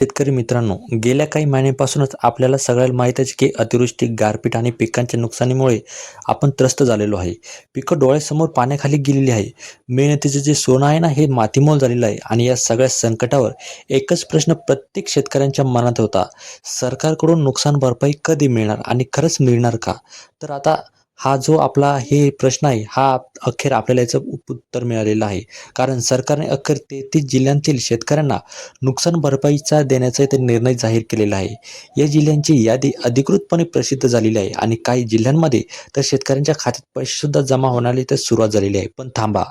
शेतकरी मित्रांनो गेल्या काही महिन्यांपासूनच आपल्याला सगळ्याला माहीत आहे की अतिवृष्टी गारपीट आणि पिकांच्या नुकसानीमुळे आपण त्रस्त झालेलो आहे. पिकं डोळ्यासमोर पाण्याखाली गेलेली आहे. मेहनतीचं जे सोनं आहे ना हे मातीमोल झालेलं आहे आणि या सगळ्या संकटावर एकच प्रश्न प्रत्येक शेतकऱ्यांच्या मनात होता. सरकारकडून नुकसान भरपाई कधी मिळणार आणि खरंच मिळणार का? तर आता हा जो आपला हे प्रश्न आहे हा अखेर आपल्याला याचं उप- उत्तर मिळालेलं आहे. कारण सरकारने अखेर तेहतीस जिल्ह्यांतील शेतकऱ्यांना नुकसान भरपाईचा देण्याचा ते निर्णय जाहीर केलेला आहे. या जिल्ह्यांची यादी अधिकृतपणे प्रसिद्ध झालेली आहे आणि काही जिल्ह्यांमध्ये तर शेतकऱ्यांच्या खात्यात पैसेसुद्धा जमा होण्याची तर सुरुवात झालेली आहे. पण थांबा.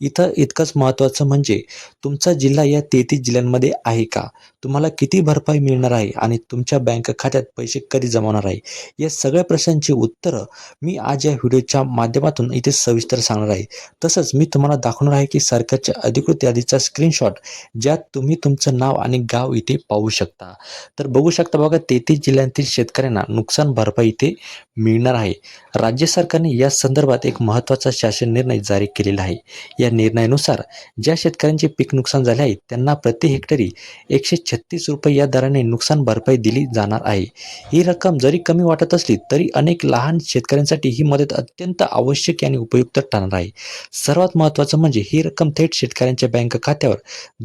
इथं इतकंच महत्त्वाचं म्हणजे तुमचा जिल्हा या तेहतीस जिल्ह्यांमध्ये आहे का? तुम्हाला किती भरपाई मिळणार आहे आणि तुमच्या बँक खात्यात पैसे कधी जमा होणार आहे? या सगळ्या प्रश्नांची उत्तरं मी आज या व्हिडिओच्या माध्यमातून इथे सविस्तर सांगणार आहे. तसंच मी तुम्हाला दाखवणार आहे की सरकारच्या अधिकृत यादीचा स्क्रीनशॉट ज्यात तुम्ही तुमचं नाव आणि गाव इथे पाहू शकता. तर बघू शकता बघा तेहतीस जिल्ह्यांतील शेतकऱ्यांना नुकसान भरपाई इथे मिळणार आहे. राज्य सरकारने या संदर्भात एक महत्त्वाचा शासन निर्णय जारी केलेला आहे. या निर्णयानुसार ज्या शेतकऱ्यांचे पीक नुकसान झाले आहे त्यांना प्रति हेक्टरी एकशे छत्तीस रुपये या दराने नुकसान भरपाई दिली जाणार आहे. ही रक्कम जरी कमी वाटत असली तरी अनेक लहान शेतकऱ्यांसाठी ही मदत अत्यंत आवश्यक आणि उपयुक्त ठरणार आहे. सर्वात महत्त्वाचं म्हणजे ही रक्कम थेट शेतकऱ्यांच्या बँक खात्यावर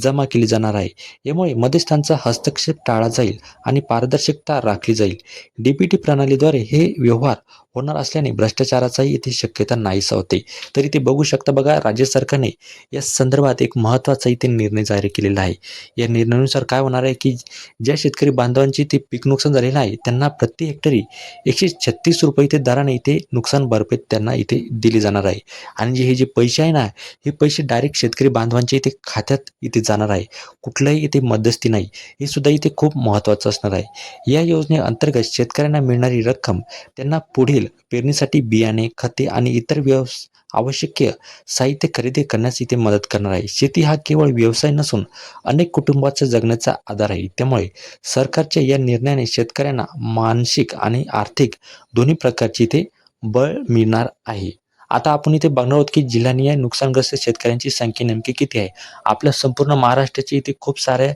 जमा केली जाणार आहे. यामुळे मध्यस्थांचा हस्तक्षेप टाळला जाईल आणि पारदर्शकता राखली जाईल. डीबीटी प्रणालीद्वारे हे व्यवहार होणार असल्याने भ्रष्टाचाराचाही इथे शक्यता नाहीसा होते. तरी ते बघू शकता बघा राज्य सरकारने या संदर्भात एक महत्त्वाचा इथे निर्णय जारी केलेला आहे. या निर्णयानुसार काय होणार आहे की ज्या शेतकरी बांधवांची ते पीक नुकसान झालेलं आहे त्यांना प्रति हेक्टरी एकशे छत्तीस रुपये ते दराने इथे नुकसान नुकसान भरपाई त्यांना इथे दिली जाणार आहे. आणि जे हे जे पैसे आहे ना हे पैसे डायरेक्ट शेतकरी बांधवांच्या इथे खात्यात इथे जाणार आहे. कुठलंही इथे मध्यस्थी नाही. हे सुद्धा इथे खूप महत्त्वाचं असणार आहे. या योजनेअंतर्गत शेतकऱ्यांना मिळणारी रक्कम त्यांना पुढील पेरणीसाठी बियाणे खते आणि इतर व्यवस आवश्यक साहित्य खरेदी करण्यास इथे मदत करणार आहे. शेती हा केवळ व्यवसाय नसून अनेक कुटुंबाचा जगण्याचा आधार आहे. त्यामुळे सरकारच्या या निर्णयाने शेतकऱ्यांना मानसिक आणि आर्थिक दोन्ही प्रकारची इथे बळ मिळणार आहे. आता आपण इथे बघणार आहोत की जिल्हानिहाय नुकसानग्रस्त शेतकऱ्यांची संख्या नेमकी किती आहे? आपल्या संपूर्ण महाराष्ट्राची इथे खूप साऱ्या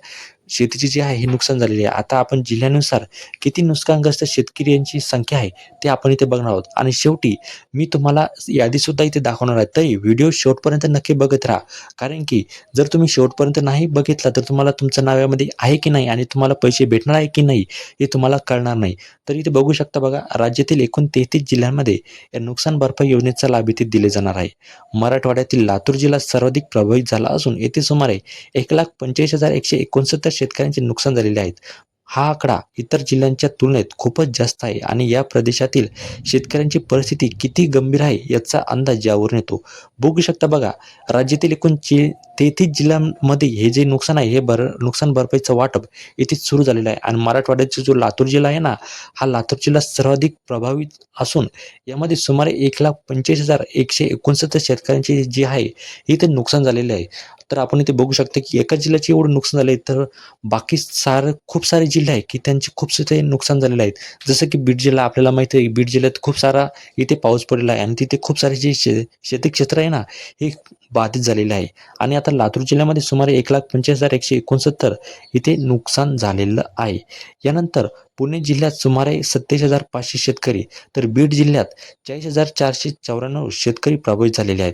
शेतीची जी आहे हे नुकसान झालेली आहे. आता आपण जिल्ह्यानुसार किती नुकसानग्रस्त शेतकऱ्यांची संख्या आहे ते आपण इथे बघणार आहोत. आणि शेवटी मी तुम्हाला यादीसुद्धा इथे दाखवणार आहे. तरी व्हिडिओ शेवटपर्यंत नक्की बघत राहा. कारण की जर तुम्ही शेवटपर्यंत नाही बघितला तर तुम्हाला तुमचं नाव्यामध्ये आहे की नाही आणि तुम्हाला पैसे भेटणार आहे की नाही हे तुम्हाला कळणार नाही. तर इथे बघू शकता बघा राज्यातील एकूण तेहतीस जिल्ह्यांमध्ये या नुकसान भरपाई योजनेचा लाभ इथे दिले जाणार आहे. मराठवाड्यातील लातूर जिल्हा सर्वाधिक प्रभावित झाला असून येथे सुमारे एक लाख पंचेचाळीस हजार एकशे एकोणसत्तर शेतकऱ्यांचे नुकसान झालेले आहेत. हा आकडा इतर जिल्ह्यांच्या तुलनेत खूपच जास्त आहे आणि या प्रदेशातील शेतकऱ्यांची परिस्थिती किती गंभीर आहे याचा अंदाज यावरून येतो. बघू शकता बघा राज्यातील एकूण चे तेहतीस जिल्ह्यांमध्ये हे जे नुकसान आहे हे भर नुकसान भरपाईचं वाटप इथे सुरू झालेलं आहे. आणि मराठवाड्याचा जो लातूर जिल्हा आहे ना हा लातूर जिल्हा सर्वाधिक प्रभावित असून यामध्ये सुमारे एक लाख पंचेचाळीस हजार एकशे एकोणसत्तर शेतकऱ्यांचे जे आहे इथे नुकसान झालेले आहे. तर आपण इथे बघू शकतो की एका जिल्ह्याचे एवढं नुकसान झालं आहे तर बाकी सारं खूप सारे जिल्हे आहे की त्यांचे खूप सारे नुकसान झालेले आहेत. जसं की बीड जिल्हा आपल्याला माहिती आहे बीड जिल्ह्यात खूप सारा इथे पाऊस पडलेला आहे आणि तिथे खूप सारे जे शे शेती क्षेत्र आहे ना हे बाधित झालेलं आहे. आणि आता लातूर जिल्ह्यामध्ये सुमारे एक लाख पंचवीस हजार एकशे एकोणसत्तर इथे नुकसान झालेलं आहे. यानंतर पुणे जिल्ह्यात सुमारे सत्तेचाळीस हजार पाचशे शेतकरी तर बीड जिल्ह्यात चाळीस हजार चारशे चौऱ्याण्णव शेतकरी प्रभावित झालेले आहेत.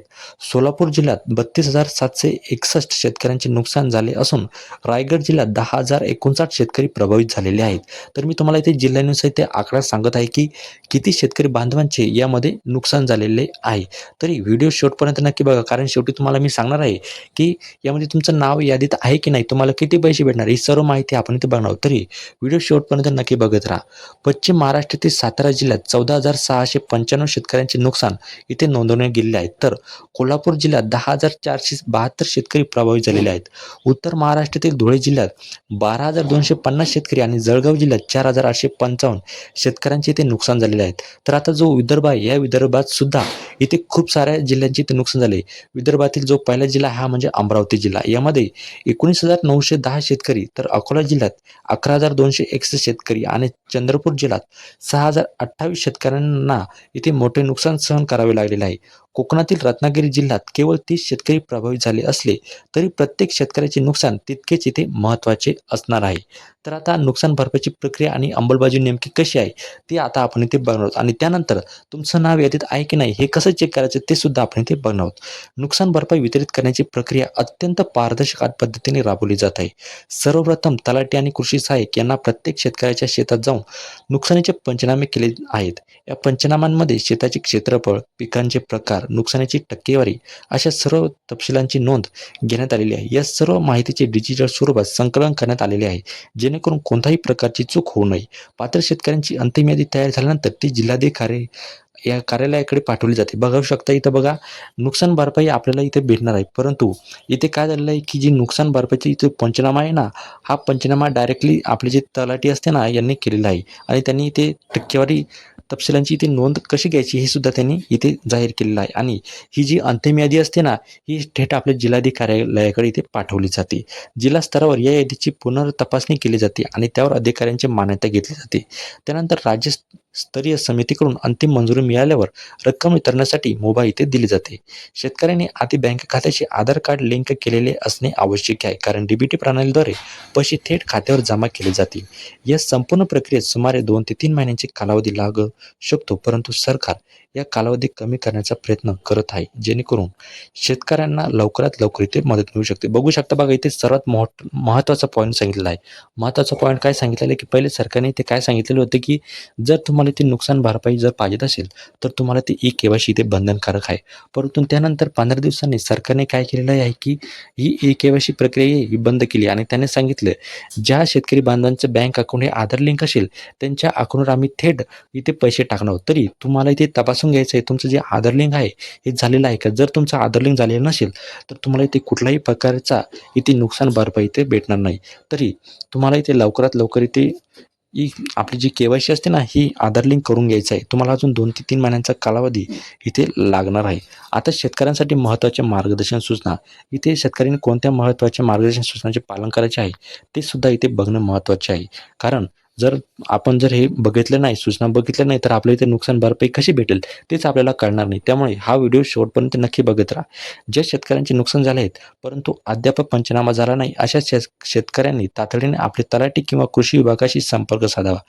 सोलापूर जिल्ह्यात बत्तीस हजार सातशे एकसष्ट शेतकऱ्यांचे नुकसान झाले असून रायगड जिल्ह्यात दहा हजार एकोणसाठ शेतकरी प्रभावित झालेले आहेत. तर मी तुम्हाला इथे जिल्ह्यानुसार इथे आकडा सांगत आहे की किती शेतकरी बांधवांचे यामध्ये नुकसान झालेले आहे. तरी व्हिडिओ शेवटपर्यंत नक्की बघा कारण शेवटी तुम्हाला मी सांगणार आहे की यामध्ये तुमचं नाव यादीत आहे की नाही तुम्हाला किती पैसे भेटणार ही सर्व माहिती आपण इथे बघणार तरी व्हिडिओ शेवटपर्यंत नक्की बघत राहा. पश्चिम महाराष्ट्रातील सातारा जिल्ह्यात चौदा हजार सहाशे पंच्याण्णव शेतकऱ्यांचे नुकसान इथे नोंदवण्यात गेलेले आहे. तर कोल्हापूर जिल्ह्यात दहा हजार चारशे बहात्तर शेतकरी प्रभावित झालेले आहेत. उत्तर महाराष्ट्रातील धुळे जिल्ह्यात बारा हजार दोनशे पन्नास शेतकरी आणि जळगाव जिल्ह्यात चार हजार आठशे पंचावन्न शेतकऱ्यांचे इथे नुकसान झालेले आहेत तर आता जो विदर्भ आहे या विदर्भात सुद्धा इथे खूप साऱ्या जिल्ह्यांचे इथे नुकसान झाले विदर्भातील जो पहिला जिल्हा हा म्हणजे अमरावती जिल्हा यामध्ये एकोणीस हजार नऊशे दहा शेतकरी तर अकोला जिल्ह्यात अकरा हजार दोनशे एकसष्ट शेतकरी आणि चंद्रपूर जिल्ह्यात सहा हजार अठ्ठावीस शेतकऱ्यांना इथे मोठे नुकसान सहन करावे लागलेले आहे. कोकणातील रत्नागिरी जिल्ह्यात केवळ तीस शेतकरी प्रभावित झाले असले तरी प्रत्येक शेतकऱ्याचे नुकसान तितकेच इथे महत्त्वाचे असणार आहे. तर आता नुकसान भरपाईची प्रक्रिया आणि अंमलबजावणी नेमकी कशी आहे ती आता आपण इथे बघणार आहोत. आणि त्यानंतर तुमचं नाव यादीत आहे की नाही हे कसं चेक करायचं ते सुद्धा आपण इथे बघणार आहोत. नुकसान भरपाई वितरित करण्याची प्रक्रिया अत्यंत पारदर्शक पद्धतीने राबवली जात आहे. सर्वप्रथम तलाठी आणि कृषी सहाय्यक यांना प्रत्येक शेतकऱ्याच्या शेतात जाऊन नुकसानीचे पंचनामे केले आहेत. या पंचनाम्यांमध्ये शेताचे क्षेत्रफळ पिकांचे प्रकार नुकसानीची टक्केवारी अशा सर्व तपशिलांची नोंद घेण्यात आलेली आहे. या सर्व माहितीचे डिजिटल स्वरूपात संकलन करण्यात आलेले आहे. जेणेकरून कोणत्याही प्रकारची चूक होऊ नये. पात्र शेतकऱ्यांची अंतिम यादी तयार झाल्यानंतर ती जिल्हाधिकारी या कार्यालयाकडे पाठवली जाते. बघू शकता इथं बघा नुकसान भरपाई आपल्याला इथे भेटणार आहे. परंतु इथे काय झालेलं आहे की जी नुकसान भरपाईची इथे पंचनामा आहे ना हा पंचनामा डायरेक्टली आपले जे तलाठी असते ना यांनी केलेला आहे. आणि त्यांनी इथे टक्केवारी तपशिलांची इथे नोंद कशी घ्यायची हे सुद्धा त्यांनी इथे जाहीर केलेलं आहे. आणि ही जी अंतिम यादी असते ना ही थेट आपल्या जिल्हाधिकार्यालयाकडे इथे पाठवली जाते. जिल्हा स्तरावर या यादीची पुनर्तपासणी केली जाते आणि त्यावर अधिकाऱ्यांची मान्यता घेतली जाते. त्यानंतर राज्य स्तरीय समितीकडून अंतिम मंजुरी मिळाल्यावर रक्कम वितरणासाठी मुभा इथे दिली जाते. शेतकऱ्यांनी आधी बँक खात्याशी आधार कार्ड लिंक केलेले असणे आवश्यक आहे कारण डीबीटी प्रणालीद्वारे पैसे थेट खात्यावर जमा केले जातील. या संपूर्ण प्रक्रियेत सुमारे दोन ते तीन महिन्यांची कालावधी लागू शकतो परंतु सरकार या कालावधी कमी करण्याचा प्रयत्न करत आहे जेणेकरून शेतकऱ्यांना लवकरात लवकर इथे मदत मिळू शकते. बघू शकता बघा इथे सर्वात मोठ महत्त्वाचा पॉईंट सांगितलेला आहे. महत्त्वाचा पॉईंट काय सांगितलेलं आहे की पहिले सरकारने इथे काय सांगितलेलं होतं की जर तुम्हाला ती नुकसान भरपाई जर पाहिजे असेल तर तुम्हाला ती ई केवायसी इथे बंधनकारक आहे. परंतु त्यानंतर पंधरा दिवसांनी सरकारने काय केलेलं आहे की ही ई केवायसी प्रक्रिया ही बंद केली आणि त्याने सांगितलं ज्या शेतकरी बांधवांचं बँक अकाउंट हे आधार लिंक असेल त्यांच्या अकाउंटवर आम्ही थेट इथे पैसे टाकणार आहोत. तरी तुम्हाला इथे तपासून घ्यायचं आहे तुमचं जे आधार लिंक आहे हे झालेलं आहे का? जर तुमचं आधार लिंक झालेलं नसेल तर तुम्हाला इथे कुठल्याही प्रकारचा इथे नुकसान भरपाई इथे भेटणार नाही. तरी तुम्हाला इथे लवकरात लवकर इथे ही आपली जी के वाय सी असते ना ही आधार लिंक करून घ्यायचं आहे. तुम्हाला अजून दोन ते तीन महिन्यांचा कालावधी इथे लागणार आहे. आता शेतकऱ्यांसाठी महत्त्वाच्या मार्गदर्शन सूचना. इथे शेतकऱ्यांनी कोणत्या महत्त्वाच्या मार्गदर्शन सूचनांचे पालन करायचे आहे ते सुद्धा इथे बघणं महत्त्वाचे आहे. कारण जर आपण जर हे बघितलं नाही सूचना बघितल्या नाही तर आपल्या इथे नुकसान भरपाई कशी भेटेल तेच आपल्याला कळणार नाही. त्यामुळे हा व्हिडिओ शेवटपर्यंत नक्की बघत राहा. ज्या शेतकऱ्यांचे नुकसान झाले आहेत परंतु अद्याप पंचनामा झाला नाही अशा शेतकऱ्यांनी तातडीने आपले तलाठी किंवा कृषी विभागाशी संपर्क साधावा.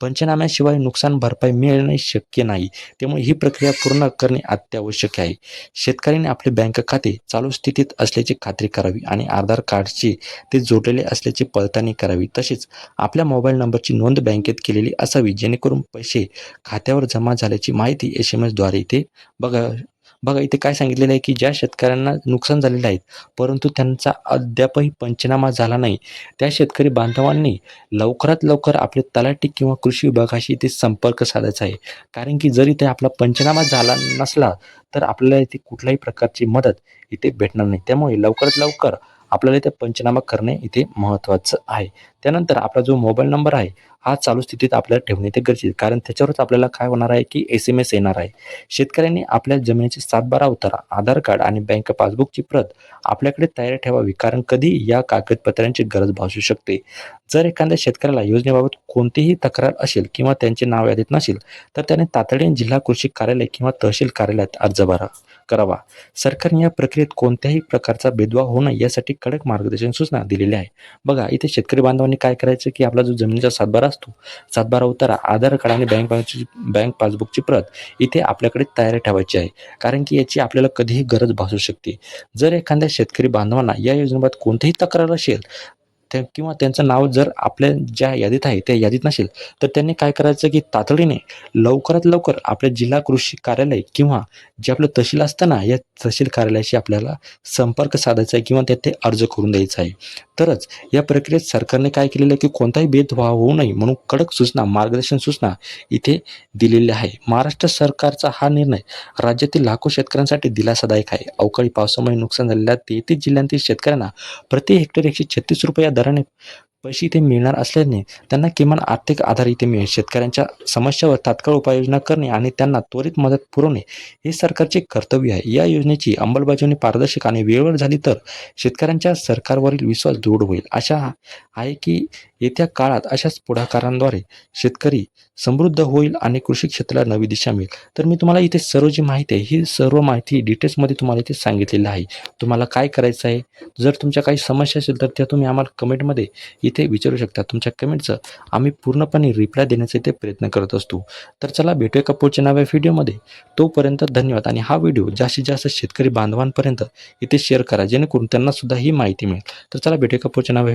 पंचनाम्याशिवाय नुकसान भरपाई मिळणे शक्य नाही. त्यामुळे ही प्रक्रिया पूर्ण करणे अत्यावश्यक आहे. शेतकऱ्यांनी आपले बँक खाते चालू स्थितीत असल्याची खात्री करावी आणि आधार कार्डची ते जोडलेले असल्याची पडताळणी करावी. तसेच आपल्या मोबाईल नंबरची नोंद बँकेत केलेली असावी जेणेकरून पैसे खात्यावर जमा झाल्याची माहिती एस एम एसद्वारे इथे बघा बघा इथे काय सांगितलेलं आहे की ज्या शेतकऱ्यांना नुकसान झालेलं आहे परंतु त्यांचा अद्यापही पंचनामा झाला नाही. त्या शेतकरी बांधवांनी लवकरात लवकर आपले तलाठी किंवा कृषी विभागाशी इथे संपर्क साधायचा आहे. कारण की जरी ते आपला पंचनामा झाला नसला तर आपल्याला इथे कुठल्याही प्रकारची मदत इथे भेटणार नाही. त्यामुळे लवकरात लवकर आपल्याला इथे पंचनामा करणे इथे महत्त्वाचं आहे. त्यानंतर आपला जो मोबाईल नंबर आहे हा चालू स्थितीत आपल्याला ठेवणे ते गरजेचे. कारण त्याच्यावरच आपल्याला काय होणार आहे की एस एम एस येणार आहे. शेतकऱ्यांनी आपल्या जमिनीचे सातबारा उतारा आधार कार्ड आणि बँक पासबुकची प्रत आपल्याकडे तयार ठेवावी. कारण कधी या कागदपत्रांची गरज भासू शकते. जर एखाद्या शेतकऱ्याला योजनेबाबत कोणतीही तक्रार असेल किंवा त्यांचे नाव यादीत नसेल तर त्याने तातडीने जिल्हा कृषी कार्यालय किंवा तहसील कार्यालयात अर्ज भरा करावा. सरकारने या प्रक्रियेत कोणत्याही प्रकारचा भेदभाव होऊ नये यासाठी कडक मार्गदर्शन सूचना दिलेली आहे बघा इथे शेतकरी बांधवांनी काय करायचं की आपला जो जमिनीचा सातबारा असतो सातबारा उतारा आधार कार्ड आणि बँक बँकची बँक पासबुकची प्रत इथे आपल्याकडे तयार ठेवायची आहे. कारण की याची आपल्याला कधीही गरज भासू शकते. जर एखाद्या शेतकरी बांधवांना या योजनेबाबत कोणतीही तक्रार असेल त्या किंवा त्यांचं नाव जर आपल्या ज्या यादीत आहे त्या यादीत नसेल तर त्यांनी काय करायचं की तातडीने लवकरात लवकर आपल्या जिल्हा कृषी कार्यालय किंवा जे आपलं तहसील असतं ना या तहसील कार्यालयाशी आपल्याला संपर्क साधायचा आहे किंवा तेथे अर्ज करून द्यायचा आहे. तरच या प्रक्रियेत सरकारने काय केलेलं आहे की कोणताही भेदभाव होऊ नये म्हणून कडक सूचना मार्गदर्शन सूचना इथे दिलेल्या आहे. महाराष्ट्र सरकारचा हा निर्णय राज्यातील लाखो शेतकऱ्यांसाठी दिलासादायक आहे. अवकाळी पावसामुळे नुकसान झालेल्या तेहतीस जिल्ह्यांतील शेतकऱ्यांना प्रति हेक्टर एकशे छत्तीस रुपये दराने पैसे इथे मिळणार असल्याने त्यांना किमान आर्थिक आधार इथे मिळेल. शेतकऱ्यांच्या समस्यावर तात्काळ उपाययोजना करणे आणि त्यांना त्वरित मदत पुरवणे हे सरकारचे कर्तव्य आहे. या योजनेची अंमलबजावणी पारदर्शक आणि वेळेवर झाली तर शेतकऱ्यांच्या सरकारवरील विश्वास दृढ होईल. अशा आहे की येत्या काळात अशाच पुढाकारांद्वारे शेतकरी समृद्ध होईल आणि कृषी क्षेत्राला नवी दिशा मिळेल. तर मी तुम्हाला इथे सर्व जी माहिती आहे ही सर्व माहिती डिटेल्समध्ये तुम्हाला इथे सांगितलेली आहे. तुम्हाला काय करायचं आहे? जर तुमच्या काही समस्या असेल तर त्या तुम्ही आम्हाला कमेंटमध्ये इथे विचारू शकता. तुमच्या कमेंटचं आम्ही पूर्णपणे रिप्लाय देण्याचा इथे प्रयत्न करत असतो. तर चला भेटूया का पुढच्या नव्या व्हिडिओमध्ये तोपर्यंत धन्यवाद. आणि हा व्हिडिओ जास्तीत जास्त शेतकरी बांधवांपर्यंत इथे शेअर करा. जेणेकरून त्यांना सुद्धा ही माहिती मिळेल. तर चला भेटूया का पुढच्या नव्या